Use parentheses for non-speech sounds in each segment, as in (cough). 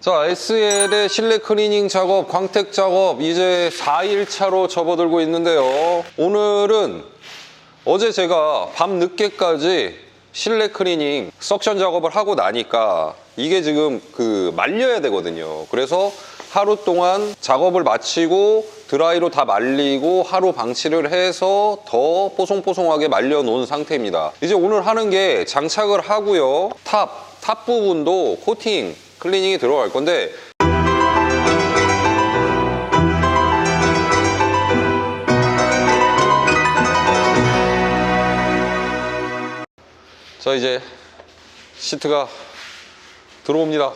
자, SL의 실내 클리닝 작업, 광택 작업 이제 4일차로 접어들고 있는데요. 오늘은 어제 제가 밤 늦게까지 실내 클리닝 석션 작업을 하고 나니까 이게 지금 그 말려야 되거든요. 그래서 하루 동안 작업을 마치고 드라이로 다 말리고 하루 방치를 해서 더 뽀송뽀송하게 말려 놓은 상태입니다. 이제 오늘 하는 게 장착을 하고요. 탑, 탑 부분도 코팅, 클리닝이 들어갈 건데 자 이제 시트가 들어옵니다.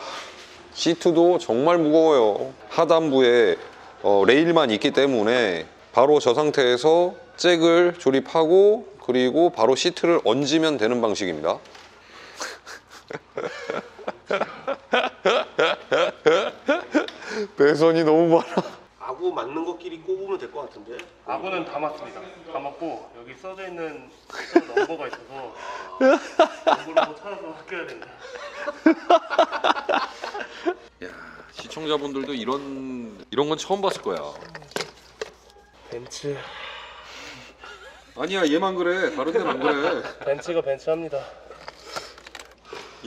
시트도 정말 무거워요. 하단부에 어, 레일만 있기 때문에 바로 저 상태에서 잭을 조립하고 그리고 바로 시트를 얹으면 되는 방식입니다. (laughs) (laughs) 배선이 너무 많아. 아구 맞는 것끼리 꼽으면 될 것 같은데. 아구는 다 맞습니다. 다 맞고 여기 써져 있는 숫자 넘버가 있어서 넘버를 더 찾아서 합격해야 된다. (laughs) 야, 시청자분들도 이런 이런 건 처음 봤을 거야. 벤츠 아니야, 얘만 그래. 다른 데는 안 그래. 벤츠가 벤츠합니다.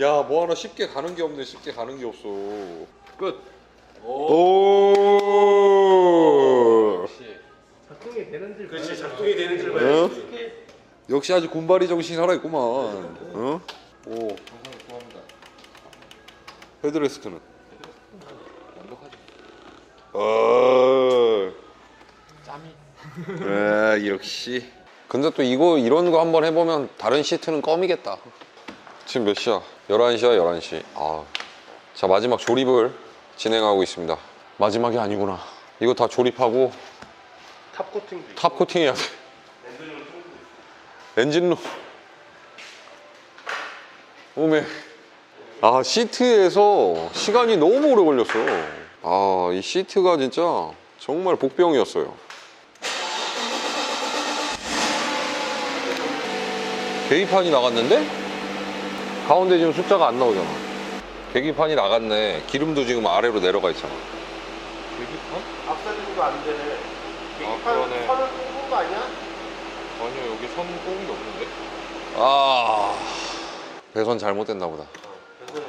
야, 뭐 하나 쉽게 가는 게 없네. 쉽게 가는 게 없어. 끝. 오. 작동이 되는지 그렇지 작동이 되는 줄 어? 봐야 역시 아주 군바리 정신이 살아있구만. 어? 오. 헤드레스트는? 어. 짬이. 아, 역시. 근데 또 이거 이런 거 한번 해보면 다른 시트는 껌이겠다. 지금 몇 시야? 11시야, 11시. 아. 자, 마지막 조립을 진행하고 있습니다. 마지막이 아니구나. 이거 다 조립하고 탑 있고 탑 코팅 해야 돼. 엔진룸. 오메. 아, 시트에서 시간이 너무 오래 걸렸어. 아, 이 시트가 진짜 정말 복병이었어요. 계기판이 나갔는데? 가운데 지금 숫자가 안 나오잖아. 계기판이 나갔네. 기름도 지금 아래로 내려가 있잖아. 계기판? 앞사진도 안 되네. 계기판 그러네. 선을 꼽은 거 아니야? 아니요 여기 선 꼽은 게 없는데. 아, 배선 잘못됐나 보다. 그래서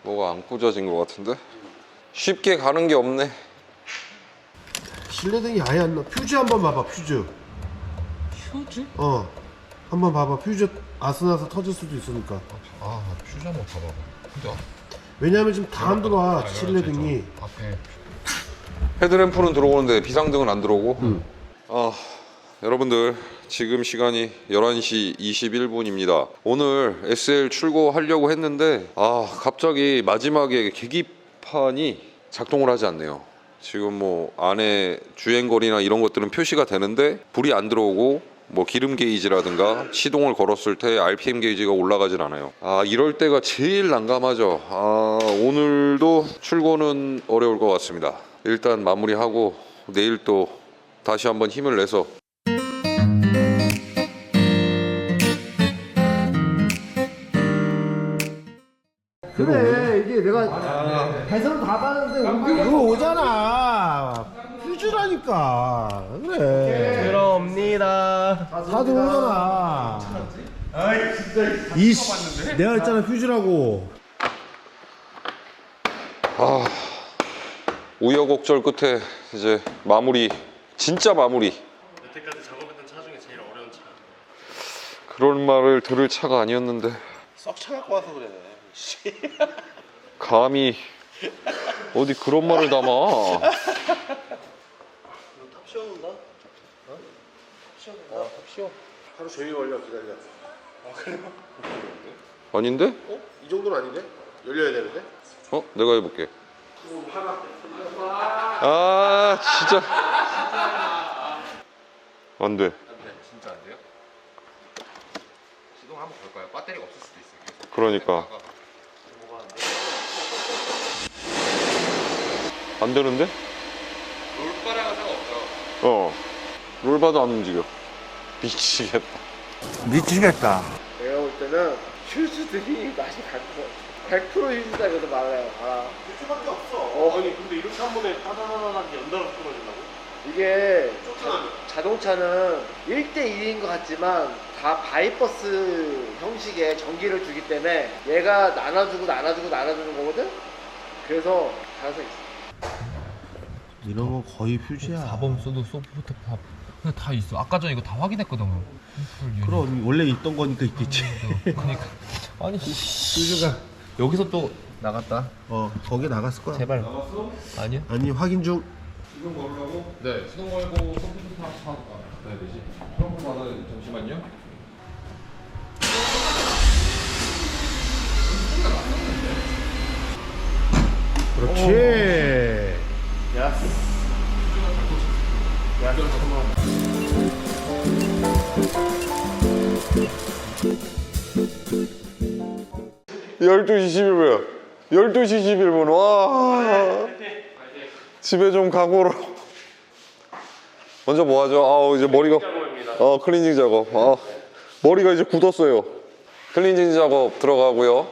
뭐가 안 꽂아진 것 같은데? 쉽게 가는 게 없네. 실내등이 아예 안 나. 퓨즈 한번 봐봐. 퓨즈. 퓨즈? 어. 한번 봐봐. 퓨즈 아스나서 터질 수도 있으니까. 아, 퓨즈 한번 봐봐. 근데 왜냐면 지금 다 안 들어와. 실내등이. 앞에 헤드램프는 들어오는데 비상등은 안 들어오고. 아, 여러분들 지금 시간이 11시 21분입니다. 오늘 SL 출고하려고 했는데 아, 갑자기 마지막에 계기판이 작동을 하지 않네요. 지금 뭐 안에 주행거리나 이런 것들은 표시가 되는데 불이 안 들어오고 뭐 기름 게이지라든가 시동을 걸었을 때 RPM 게이지가 올라가질 않아요. 아 이럴 때가 제일 난감하죠. 아 오늘도 출고는 어려울 것 같습니다. 일단 마무리하고 내일 또 다시 한번 힘을 내서 그래. 이게 내가 배선 다 봤는데 이거 오잖아. 퓨즈라니까. 그래. 들어옵니다. 다 들어오잖아. 이씨. 내가 했잖아. 퓨즈라고. 우여곡절 끝에 이제 마무리 진짜 마무리 여태까지 작업했던 차 중에 제일 어려운 차. 그런 말을 들을 차가 아니었는데 썩 차갖고 와서 그래. 감히 어디 그런 말을 담아 탑 씌워놓는다? 어? 탑 어, 탑 씌워. 하루 종일 걸려 기다려. 아닌데? 어? 이 정도는 아닌데? 열려야 되는데? 어? 내가 해볼게 아 진짜 안돼 진짜 안 돼요? 시동 한번 걸까요? 배터리가 없을 수도 있어요. 계속. 그러니까 안 되는데? 롤바랑은 상관없죠. 어 롤바도 안 움직여 미치겠다 미치겠다. 내가 볼 때는 퓨즈들이 많이 갈것 같아. 100% 휴지다 이것도 말해요. 알아. 휴지밖에 없어. 어, 아니 근데 이렇게 한 번에 따다다다닥 연달아 끊어진다고? 이게 쫓겨나면. 자동차는 1대1인 것 같지만 다 바이버스 형식의 전기를 주기 때문에 얘가 나눠주고 나눠주고 나눠주는 거거든? 그래서 가능성이 있어. 이런 건 거의 휴지야. 4번 써도 소프트 팝 그냥 다 있어 아까 전에 이거 다 확인했거든 그럼 원래 있던 거니까 있겠지. 그러니까 (laughs) 아니 휴즈가 여기서 또 나갔다 어 거기 나갔을 거야. 제발 아니야? 아니 확인 중. 시동 걸으려고? 네 수동 걸고 소프트 팝 가야 되지 트렁크 받아 잠시만요. 그렇지. 12시 11분. 12시 11분. 와. 집에 좀 가고로. 먼저 뭐 하죠? 아우 이제 머리가. 어 클렌징 작업. 아 머리가 이제 굳었어요. 클렌징 작업 들어가고요.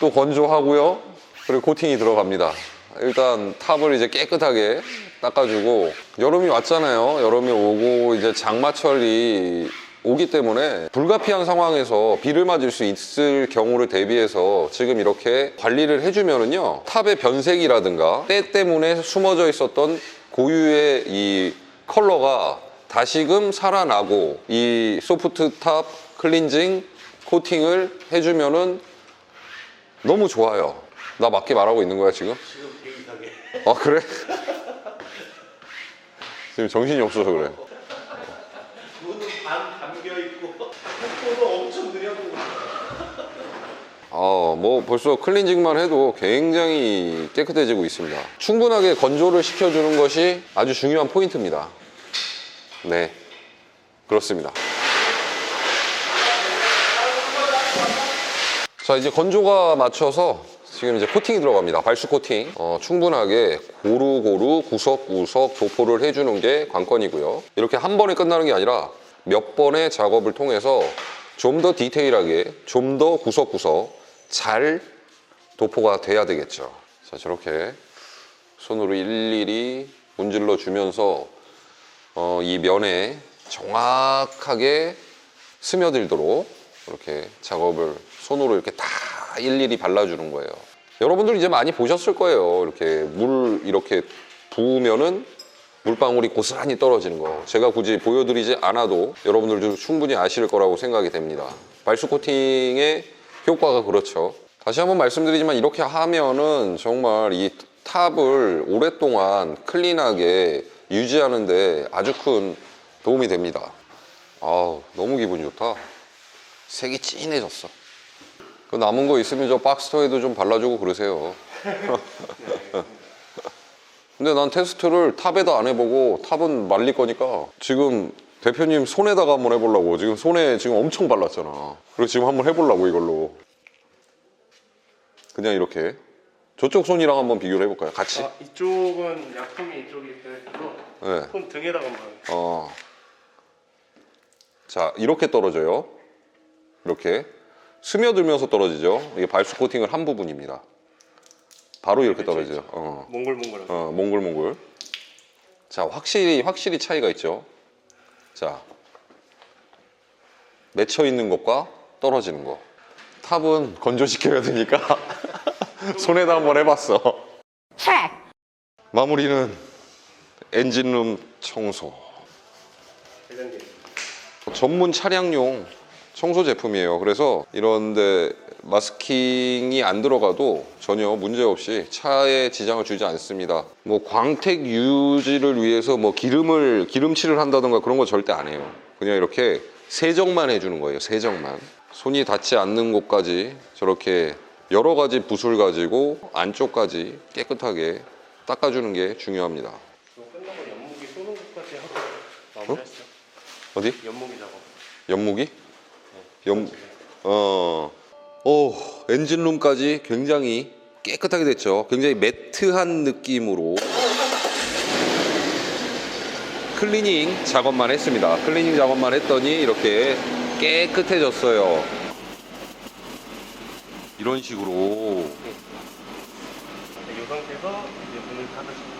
또 건조하고요. 그리고 코팅이 들어갑니다. 일단 탑을 이제 깨끗하게 닦아주고 여름이 왔잖아요. 여름이 오고 이제 장마철이 오기 때문에 불가피한 상황에서 비를 맞을 수 있을 경우를 대비해서 지금 이렇게 관리를 해주면은요 탑의 변색이라든가 때 때문에 숨어져 있었던 고유의 이 컬러가 다시금 살아나고 이 소프트 탑 클린징 코팅을 해주면은 너무 좋아요. 나 맞게 말하고 있는 거야 지금? 지금 되게 이상해. 아 그래? (laughs) 지금 정신이 없어서 그래. 눈은 반 감겨 있고 속도도 엄청 느려 보고. 아, 뭐 벌써 클렌징만 해도 굉장히 깨끗해지고 있습니다. 충분하게 건조를 시켜주는 것이 아주 중요한 포인트입니다. 네, 그렇습니다. 자, 이제 건조가 맞춰서 지금 이제 코팅이 들어갑니다. 발수 코팅. 어, 충분하게 고루고루 구석구석 도포를 해주는 게 관건이고요. 이렇게 한 번에 끝나는 게 아니라 몇 번의 작업을 통해서 좀 더 디테일하게, 좀 더 구석구석 잘 도포가 돼야 되겠죠. 자, 저렇게 손으로 일일이 문질러 주면서 어, 이 면에 정확하게 스며들도록 이렇게 작업을 손으로 이렇게 다 일일이 발라주는 거예요. 여러분들 이제 많이 보셨을 거예요. 이렇게 물 이렇게 부으면은 물방울이 고스란히 떨어지는 거. 제가 굳이 보여드리지 않아도 여러분들도 충분히 아실 거라고 생각이 됩니다. 발수 코팅의 효과가 그렇죠. 다시 한번 말씀드리지만 이렇게 하면은 정말 이 탑을 오랫동안 클린하게 유지하는데 아주 큰 도움이 됩니다. 아우, 너무 기분이 좋다. 색이 진해졌어. 그 남은 거 있으면 저 박스터에도 좀 발라주고 그러세요. (laughs) (laughs) 근데 난 테스트를 탑에다 안 해보고 탑은 말릴 거니까 지금 대표님 손에다가 한번 해보려고 지금 손에 지금 엄청 발랐잖아. 그리고 지금 한번 해보려고 이걸로. 그냥 이렇게 저쪽 손이랑 한번 비교를 해볼까요? 같이? 아, 이쪽은 약품이 이쪽이 되어 있어서 네. 손 등에다가 한번 어. 자, 이렇게 떨어져요. 이렇게. 스며들면서 떨어지죠. 이게 발수 코팅을 한 부분입니다. 바로 이렇게 떨어져요. 어. 몽글몽글하게. 어, 몽글몽글. 자, 확실히, 확실히 차이가 있죠. 자. 맺혀 있는 것과 떨어지는 것. 탑은 건조시켜야 되니까 (laughs) 손에다 한번 해봤어. 마무리는 엔진룸 청소. 전문 차량용 청소 제품이에요. 그래서 이런데 마스킹이 안 들어가도 전혀 문제 없이 차에 지장을 주지 않습니다. 뭐 광택 유지를 위해서 뭐 기름을 기름칠을 한다던가 그런 거 절대 안 해요. 그냥 이렇게 세정만 해주는 거예요. 세정만. 손이 닿지 않는 곳까지 저렇게 여러 가지 붓을 가지고 안쪽까지 깨끗하게 닦아주는 게 중요합니다. 끝나고 연무기 쏘는 것까지 하고 마무리했어요. 어디? 연무기 작업. 연무기? 연, 어, 오, 엔진룸까지 굉장히 깨끗하게 됐죠. 굉장히 매트한 느낌으로 클리닝 작업만 했습니다. 클리닝 작업만 했더니 이렇게 깨끗해졌어요. 이런 식으로. 이 상태에서 이제 문을 닫으시면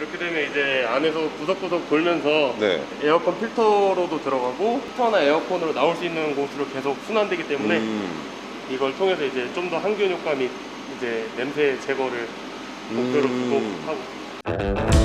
이렇게 되면 이제 안에서 구석구석 돌면서 네. 에어컨 필터로도 들어가고 필터나 에어컨으로 나올 수 있는 곳으로 계속 순환되기 때문에 음. 이걸 통해서 이제 좀 더 항균 효과 및 이제 냄새 제거를 목표로 두고 음. 하고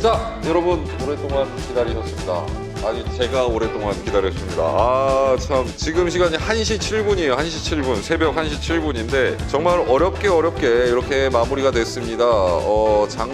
자, 여러분 오랫동안 기다리셨습니다. 아니 제가 오랫동안 기다렸습니다. 아 참 지금 시간이 1시 7분이에요. 1시 7분 새벽 1시 7분인데 정말 어렵게 어렵게 이렇게 마무리가 됐습니다. 어 장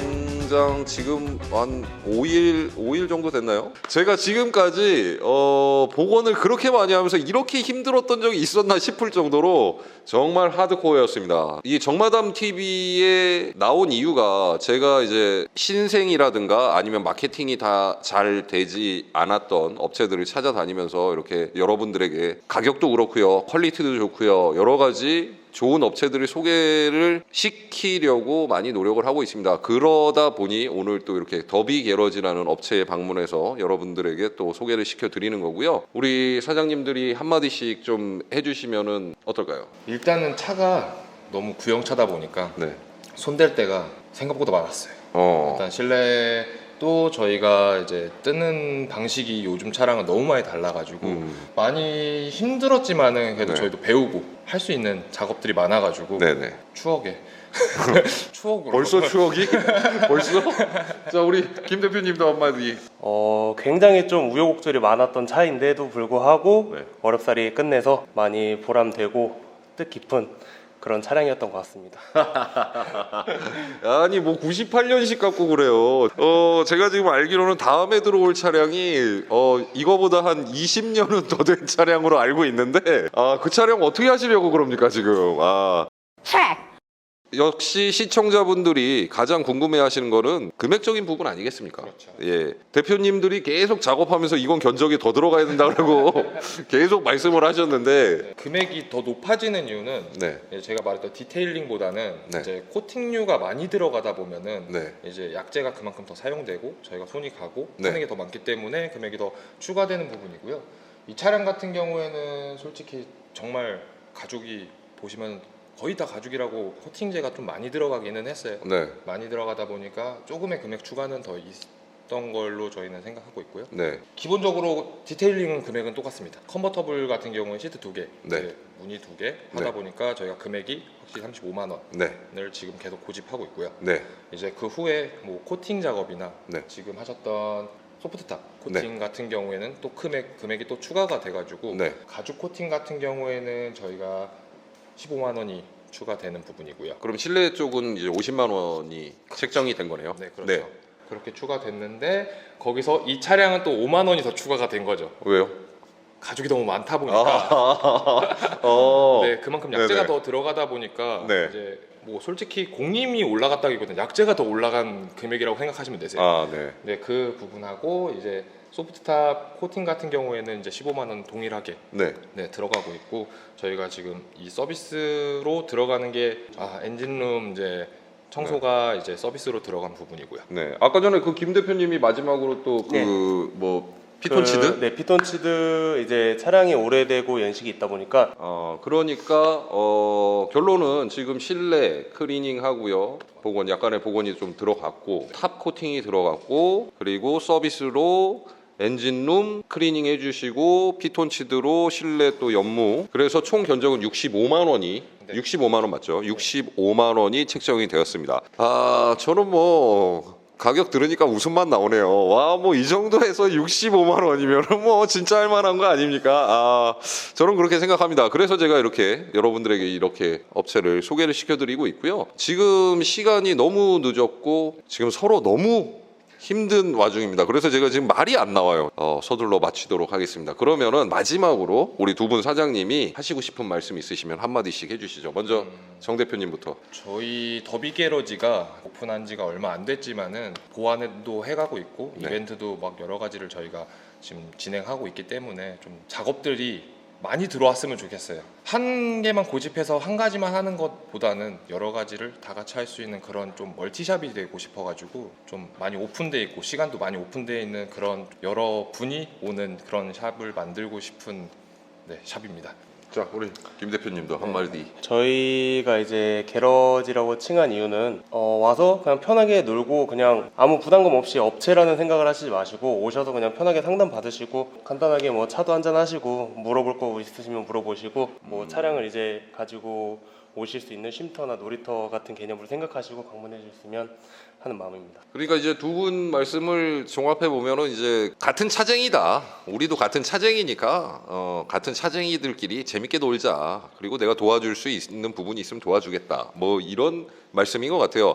장 지금 한 5일 5일 정도 됐나요? 제가 지금까지 어 복원을 그렇게 많이 하면서 이렇게 힘들었던 적이 있었나 싶을 정도로 정말 하드코어였습니다. 이 정마담 TV에 나온 이유가 제가 이제 신생이라든가 아니면 마케팅이 다 잘 되지 않았던 업체들을 찾아다니면서 이렇게 여러분들에게 가격도 그렇고요, 퀄리티도 좋고요, 여러 가지 좋은 업체들을 소개를 시키려고 많이 노력을 하고 있습니다. 그러다 보니 오늘 또 이렇게 더비 게러지라는 업체에 방문해서 여러분들에게 또 소개를 시켜 드리는 거고요. 우리 사장님들이 한마디씩 좀 해주시면은 어떨까요? 일단은 차가 너무 구형차다 보니까 네. 손댈 때가 생각보다 많았어요. 어. 일단 실내 도 저희가 이제 뜨는 방식이 요즘 차랑은 너무 많이 달라가지고 음. 많이 힘들었지만은 그래도 네. 저희도 배우고 할 수 있는 작업들이 많아가지고 네네. 추억에 (laughs) 추억으로 벌써 추억이? 벌써? (laughs) 자 우리 김 대표님도 한마디. 어, 굉장히 좀 우여곡절이 많았던 차인데도 불구하고 네. 어렵사리 끝내서 많이 보람되고 뜻깊은 그런 차량이었던 것 같습니다. (laughs) 아니 뭐 98년식 갖고 그래요. 어 제가 지금 알기로는 다음에 들어올 차량이 어 이거보다 한 20년은 더 된 차량으로 알고 있는데 아 그 차량 어떻게 하시려고 그럽니까 지금? 아 역시 시청자분들이 가장 궁금해하시는 거는 금액적인 부분 아니겠습니까? 그렇죠. 예, 대표님들이 계속 작업하면서 이건 견적이 더 들어가야 된다고 (laughs) 계속 말씀을 하셨는데, 금액이 더 높아지는 이유는 네, 제가 말했던 디테일링보다는 네. 이제 코팅류가 많이 들어가다 보면은 네, 이제 약재가 그만큼 더 사용되고 저희가 손이 가고 네. 하는 게더 많기 때문에 금액이 더 추가되는 부분이고요. 이 차량 같은 경우에는 솔직히 정말 가죽이 보시면 거의 다 가죽이라고 코팅제가 좀 많이 들어가기는 했어요. 네, 많이 들어가다 보니까 조금의 금액 추가는 더 있던 걸로 저희는 생각하고 있고요. 네, 기본적으로 디테일링 금액은 똑같습니다. 컨버터블 같은 경우는 시트 두 개, 네. 이제 무늬 두 개 하다 네. 보니까 저희가 금액이 확실히 35만 네, 원을 지금 계속 고집하고 있고요. 네, 이제 그 후에 뭐 코팅 작업이나 네. 지금 하셨던 소프트탑 코팅 같은 경우에는 또 금액 금액이 또 추가가 돼가지고 네. 가죽 코팅 같은 경우에는 저희가 15만 원이 추가되는 부분이고요. 그럼 실내 쪽은 이제 50만 원이 책정이 된 거네요. 네, 그렇죠. 그렇게 추가됐는데 거기서 이 차량은 또 5만 원이 더 추가가 된 거죠. 왜요? 가죽이 너무 많다 보니까 어. (laughs) 네, 그만큼 약재가 네네. 더 들어가다 보니까 네. 이제 뭐 솔직히 공임이 올라갔다기보다는 약재가 더 올라간 금액이라고 생각하시면 되세요. 아, 네. 네, 그 부분하고 이제 소프트탑 코팅 같은 경우에는 이제 15만 원 동일하게 네. 네, 들어가고 있고 저희가 지금 이 서비스로 들어가는 게 아, 엔진룸 이제 청소가 이제 서비스로 들어간 부분이고요. 네. 아까 전에 그 김 대표님이 마지막으로 또그 네. 뭐 피톤치드? 그, 네, 피톤치드 이제 차량이 오래되고 연식이 있다 보니까 어, 그러니까 어, 결론은 지금 실내 클리닝 하고요. 복원 약간의 복원이 좀 들어갔고 탑 코팅이 들어갔고 그리고 서비스로 엔진룸 클리닝 해주시고 피톤치드로 실내 또 연무 그래서 총 견적은 65만 원이 네. 65만 원 맞죠? 65만 원이 책정이 되었습니다. 아 저는 뭐 가격 들으니까 웃음만 나오네요. 와, 뭐 이 정도 해서 65만 원이면 (laughs) 뭐 진짜 할 만한 거 아닙니까? 아, 저는 그렇게 생각합니다. 그래서 제가 이렇게 여러분들에게 이렇게 업체를 소개를 시켜드리고 있고요. 지금 시간이 너무 늦었고 지금 서로 너무 힘든 와중입니다. 그래서 제가 지금 말이 안 나와요. 어, 서둘러 마치도록 하겠습니다. 그러면은 마지막으로 우리 두 분 사장님이 하시고 싶은 말씀 있으시면 한마디씩 해주시죠. 먼저 정 대표님부터. 저희 더비 게러지가 오픈한 지가 얼마 안 됐지만은 보완도 해가고 있고 네. 이벤트도 막 여러 가지를 저희가 지금 진행하고 있기 때문에 좀 작업들이 많이 들어왔으면 좋겠어요. 한 개만 고집해서 한 가지만 하는 것보다는 여러 가지를 다 같이 할 수 있는 그런 좀 멀티샵이 되고 싶어가지고 좀 많이 오픈돼 있고 시간도 많이 오픈돼 있는 그런 여러 분이 오는 그런 샵을 만들고 싶은 네, 샵입니다. 자 우리 김 대표님도 한마디. 저희가 이제 게러지라고 칭한 이유는 어, 와서 그냥 편하게 놀고 그냥 아무 부담감 없이 업체라는 생각을 하시지 마시고 오셔서 그냥 편하게 상담 받으시고 간단하게 뭐 차도 한잔 하시고 물어볼 거 있으시면 물어보시고 뭐 차량을 이제 가지고 오실 수 있는 쉼터나 놀이터 같은 개념으로 생각하시고 방문해 주시면 하는 마음입니다. 그러니까 이제 두 분 말씀을 종합해 보면은 이제 같은 차쟁이다. 우리도 같은 차쟁이니까 어, 같은 차쟁이들끼리 재밌게 놀자. 그리고 내가 도와줄 수 있는 부분이 있으면 도와주겠다. 뭐 이런 말씀인 것 같아요.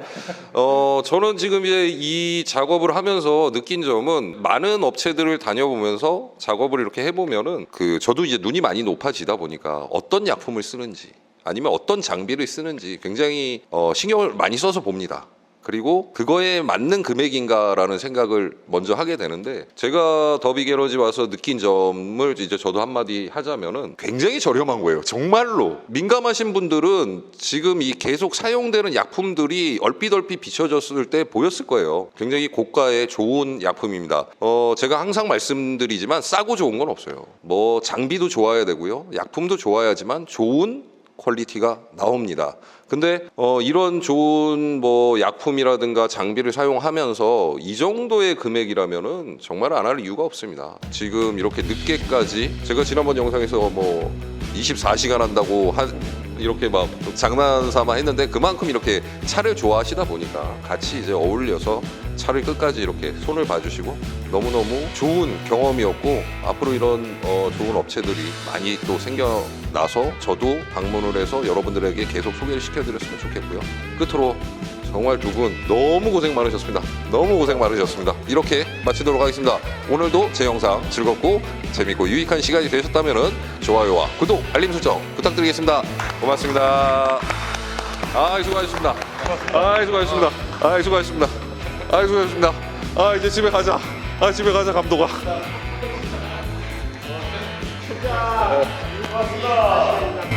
어, 저는 지금 이제 이 작업을 하면서 느낀 점은 많은 업체들을 다녀보면서 작업을 이렇게 해보면은 그 저도 이제 눈이 많이 높아지다 보니까 어떤 약품을 쓰는지 아니면 어떤 장비를 쓰는지 굉장히 어, 신경을 많이 써서 봅니다. 그리고 그거에 맞는 금액인가라는 생각을 먼저 하게 되는데 제가 더비 게러지 와서 느낀 점을 이제 저도 한마디 하자면은 굉장히 저렴한 거예요. 정말로 민감하신 분들은 지금 이 계속 사용되는 약품들이 얼핏얼핏 비춰졌을 때 보였을 거예요. 굉장히 고가의 좋은 약품입니다. 어 제가 항상 말씀드리지만 싸고 좋은 건 없어요. 뭐 장비도 좋아야 되고요. 약품도 좋아야지만 좋은 퀄리티가 나옵니다. 근데 어 이런 좋은 뭐 약품이라든가 장비를 사용하면서 이 정도의 금액이라면은 정말 안 할 이유가 없습니다. 지금 이렇게 늦게까지 제가 지난번 영상에서 뭐 24시간 한다고 한 이렇게 막 장난 삼아 했는데 그만큼 이렇게 차를 좋아하시다 보니까 같이 이제 어울려서 차를 끝까지 이렇게 손을 봐주시고 너무너무 좋은 경험이었고 앞으로 이런 어, 좋은 업체들이 많이 또 생겨나서 저도 방문을 해서 여러분들에게 계속 소개를 시켜드렸으면 좋겠고요. 끝으로 정말 두 분 너무 고생 많으셨습니다. 너무 고생 많으셨습니다. 이렇게 마치도록 하겠습니다. 오늘도 제 영상 즐겁고 재밌고 유익한 시간이 되셨다면 좋아요와 구독, 알림 설정 부탁드리겠습니다. 고맙습니다. 아, 수고하셨습니다. 아, 수고하셨습니다. 아, 수고하셨습니다. 아, 수고하셨습니다. 아, 이제 집에 가자. 아, 집에 가자, 감독아. 고맙습니다.